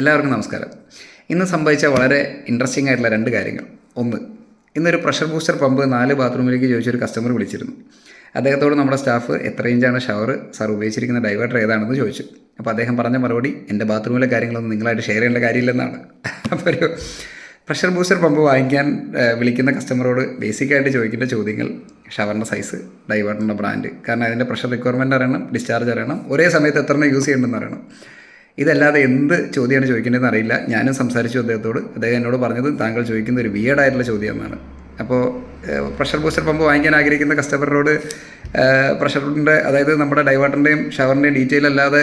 എല്ലാവർക്കും നമസ്കാരം. ഇന്ന് സംഭവിച്ച വളരെ ഇൻട്രസ്റ്റിംഗ് ആയിട്ടുള്ള രണ്ട് കാര്യങ്ങൾ. ഒന്ന് ഇന്നൊരു പ്രഷർ ബൂസ്റ്റർ പമ്പ് നാല് ബാത്റൂമിലേക്ക് ചോദിച്ചൊരു കസ്റ്റമർ വിളിച്ചിരുന്നു. അദ്ദേഹത്തോട് നമ്മുടെ സ്റ്റാഫ് എത്ര ഇഞ്ചാണ് ഷവർ സാർ ഉപയോഗിച്ചിരിക്കുന്ന ഡൈവേർട്ടർ ഏതാണെന്ന് ചോദിച്ചു. അപ്പോൾ അദ്ദേഹം പറഞ്ഞ മറുപടി എന്റെ ബാത്റൂമിലെ കാര്യങ്ങളൊന്നും നിങ്ങളായിട്ട് ഷെയർ ചെയ്യേണ്ട കാര്യമില്ലെന്നാണ്. അപ്പോൾ ഒരു പ്രഷർ ബൂസ്റ്റർ പമ്പ് വാങ്ങിക്കാൻ വിളിക്കുന്ന കസ്റ്റമറോട് ബേസിക്കായിട്ട് ചോദിക്കേണ്ട ചോദ്യങ്ങൾ ഷവറിന്റെ സൈസ് ഡൈവേർട്ടറിന്റെ ബ്രാൻഡ് കാരണം അതിന്റെ പ്രഷർ റിക്വയർമെന്റ് അറിയണം ഡിസ്ചാർജ് അറിയണം ഒരേ സമയത്ത് എത്ര യൂസ് ചെയ്യേണ്ടതെന്ന് അറിയണം. ഇതല്ലാതെ എന്ത് ചോദ്യമാണ് ചോദിക്കേണ്ടതെന്ന് അറിയില്ല. ഞാനും സംസാരിച്ചു അദ്ദേഹത്തോട്. അദ്ദേഹം എന്നോട് പറഞ്ഞത് താങ്കൾ ചോദിക്കുന്ന ഒരു വിയേഡായിട്ടുള്ള ചോദ്യം എന്നാണ് അപ്പോൾ പ്രഷർ ബൂസ്റ്റർ പമ്പ് വാങ്ങിക്കാൻ ആഗ്രഹിക്കുന്ന കസ്റ്റമറിനോട് പ്രഷറിന്റെ അതായത് നമ്മുടെ ഡൈവേർട്ടറിന്റെയും ഷവറിന്റെയും ഡീറ്റെയിൽ അല്ലാതെ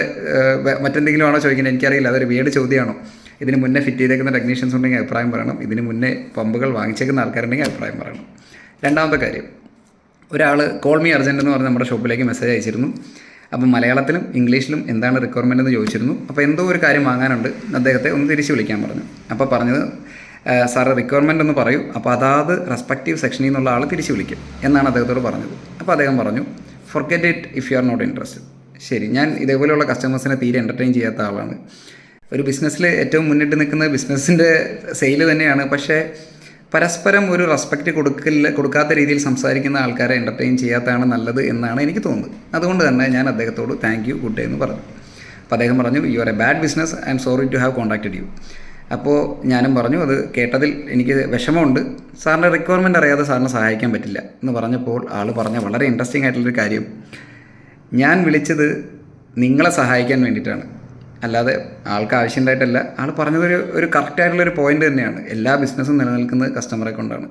മറ്റെന്തെങ്കിലും ആണോ ചോദിക്കുന്നത് എനിക്കറിയില്ല. അതൊരു വിയേഡ് ചോദ്യമാണോ? ഇതിന് മുന്നേ ഫിറ്റ് ചെയ്തേക്കുന്ന ടെക്നീഷ്യൻസ് ഉണ്ടെങ്കിൽ അഭിപ്രായം പറയണം. ഇതിന് മുന്നേ പമ്പുകൾ വാങ്ങിച്ചേക്കുന്ന ആൾക്കാരുണ്ടെങ്കിൽ അഭിപ്രായം പറയണം. രണ്ടാമത്തെ കാര്യം. ഒരാൾ കോൾ മീ അർജന്റ് എന്ന് പറഞ്ഞ് നമ്മുടെ ഷോപ്പിലേക്ക് മെസ്സേജ് അയച്ചിരുന്നു. അപ്പം മലയാളത്തിലും ഇംഗ്ലീഷിലും എന്താണ് റിക്വയർമെന്റ് എന്ന് ചോദിച്ചിരുന്നു. അപ്പോൾ എന്തോ ഒരു കാര്യം വാങ്ങാനുണ്ട്. അദ്ദേഹത്തെ ഒന്ന് തിരിച്ച് വിളിക്കാൻ പറഞ്ഞു. അപ്പോൾ പറഞ്ഞത് സാറ് റിക്വയർമെന്റ് ഒന്ന് പറയൂ. അപ്പോൾ അതാത് റെസ്പെക്റ്റീവ് സെക്ഷനിൽ നിന്നുള്ള ആൾ തിരിച്ച് വിളിക്കും. എന്നാണ് അദ്ദേഹത്തോട് പറഞ്ഞത്. അപ്പോൾ അദ്ദേഹം പറഞ്ഞു forget it if you are not interested ശരി ഞാൻ ഇതേപോലെയുള്ള കസ്റ്റമേഴ്സിനെ തീരെ എന്റർടൈൻ ചെയ്യാത്ത ആളാണ്. ഒരു ബിസിനസ്സിൽ ഏറ്റവും മുന്നിട്ട് നിൽക്കുന്നത് ബിസിനസ്സിന്റെ സെയിൽ തന്നെയാണ്. പക്ഷേ പരസ്പരം ഒരു റെസ്പെക്റ്റ് കൊടുക്കില്ല കൊടുക്കാത്ത രീതിയിൽ സംസാരിക്കുന്ന ആൾക്കാരെ എന്റർടൈൻ ചെയ്യാത്തതാണ് നല്ലത് എന്നാണ് എനിക്ക് തോന്നുന്നത്. അതുകൊണ്ട് തന്നെ ഞാൻ അദ്ദേഹത്തോട് താങ്ക് യു ഗുഡ് ഡേ എന്ന് പറഞ്ഞു. അപ്പോൾ അദ്ദേഹം പറഞ്ഞു you are a bad business I'm sorry to have contacted you അപ്പോൾ ഞാനും പറഞ്ഞു അത് കേട്ടതിൽ എനിക്ക് വിഷമമുണ്ട്. സാറിന്റെ റിക്വയർമെന്റ് അറിയാതെ സാറിനെ സഹായിക്കാൻ പറ്റില്ല. എന്ന് പറഞ്ഞപ്പോൾ ആൾ പറഞ്ഞ വളരെ ഇൻട്രസ്റ്റിംഗ് ആയിട്ടുള്ളൊരു കാര്യം. ഞാൻ വിളിച്ചത് നിങ്ങളെ സഹായിക്കാൻ വേണ്ടിയിട്ടാണ്. അല്ലാതെ ആൾക്ക് ആവശ്യമുണ്ടായിട്ടല്ല. ആൾ പറഞ്ഞതൊരു ഒരു കറക്റ്റായിട്ടുള്ളൊരു പോയിന്റ് തന്നെയാണ്. എല്ലാ ബിസിനസ്സും നിലനിൽക്കുന്നത് കസ്റ്റമറെ കൊണ്ടാണ്.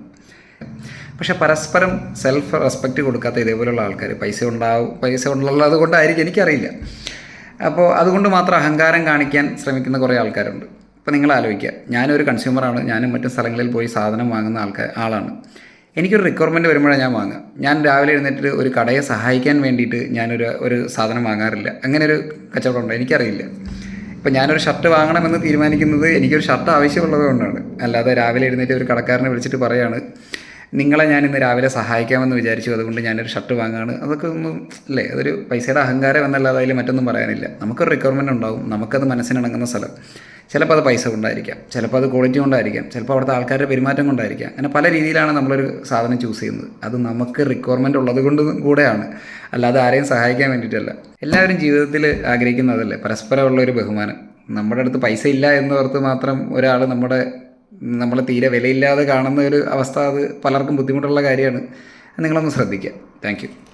പക്ഷെ പരസ്പരം സെൽഫ് റെസ്പെക്റ്റ് കൊടുക്കാത്ത ഇതേപോലെയുള്ള ആൾക്കാർ പൈസ ഉണ്ടാവും. പൈസ ഉള്ളത് കൊണ്ടായിരിക്കും എനിക്കറിയില്ല. അപ്പോൾ അതുകൊണ്ട് മാത്രം അഹങ്കാരം കാണിക്കാൻ ശ്രമിക്കുന്ന കുറേ ആൾക്കാരുണ്ട്. അപ്പോൾ നിങ്ങൾ ആലോചിക്കുക ഞാനൊരു കൺസ്യൂമറാണ് ഞാനും മറ്റു സ്ഥലങ്ങളിൽ പോയി സാധനം വാങ്ങുന്ന ആൾക്കാർ ആളാണ്. എനിക്കൊരു റിക്വയർമെന്റ് വരുമ്പോഴാണ് ഞാൻ വാങ്ങുക. ഞാൻ രാവിലെ എഴുന്നേറ്റ് ഒരു കടയെ സഹായിക്കാൻ വേണ്ടിയിട്ട് ഞാനൊരു ഒരു സാധനം വാങ്ങാറില്ല. അങ്ങനെ ഒരു കച്ചവടം ഉണ്ടോ എനിക്കറിയില്ല. ഇപ്പം ഞാനൊരു ഷർട്ട് വാങ്ങണമെന്ന് തീരുമാനിക്കുന്നത് എനിക്കൊരു ഷർട്ട് ആവശ്യമുള്ളത് കൊണ്ടാണ്. അല്ലാതെ രാവിലെ എഴുന്നേറ്റ് ഒരു കടക്കാരനെ വിളിച്ചിട്ട് പറയാണ് നിങ്ങളെ ഞാൻ ഇന്ന് രാവിലെ സഹായിക്കാമെന്ന് വിചാരിച്ചു. അതുകൊണ്ട് ഞാനൊരു ഷർട്ട് വാങ്ങുകയാണ് അതൊക്കെ ഒന്നും അല്ലേ? അതൊരു പൈസയുടെ അഹങ്കാരം എന്നല്ലാതെ അതിൽ മറ്റൊന്നും പറയാനില്ല. നമുക്കൊരു റിക്വയർമെന്റ് ഉണ്ടാവും. നമുക്കത് മനസ്സിനിണങ്ങുന്ന സ്ഥലം. ചിലപ്പോൾ അത് പൈസ കൊണ്ടായിരിക്കാം ചിലപ്പോൾ അത് ക്വാളിറ്റി കൊണ്ടായിരിക്കാം ചിലപ്പോൾ അവിടുത്തെ ആൾക്കാരുടെ പെരുമാറ്റം കൊണ്ടായിരിക്കാം. അങ്ങനെ പല രീതിയിലാണ് നമ്മളൊരു സാധനം ചൂസ് ചെയ്യുന്നത്. അത് നമുക്ക് റിക്വയർമെന്റ് ഉള്ളത് കൊണ്ട് കൂടെയാണ്. അല്ലാതെ ആരെയും സഹായിക്കാൻ വേണ്ടിയിട്ടല്ല. എല്ലാവരും ജീവിതത്തിൽ ആഗ്രഹിക്കുന്നതല്ലേ? പരസ്പരമുള്ള ഒരു ബഹുമാനം. നമ്മുടെ അടുത്ത് പൈസ ഇല്ല എന്നോർത്ത് മാത്രം ഒരാൾ നമ്മുടെ നമ്മളെ തീരെ വിലയില്ലാതെ കാണുന്ന ഒരു അവസ്ഥ അത് പലർക്കും ബുദ്ധിമുട്ടുള്ള കാര്യമാണ്. നിങ്ങളൊന്ന് ശ്രദ്ധിക്കുക. താങ്ക്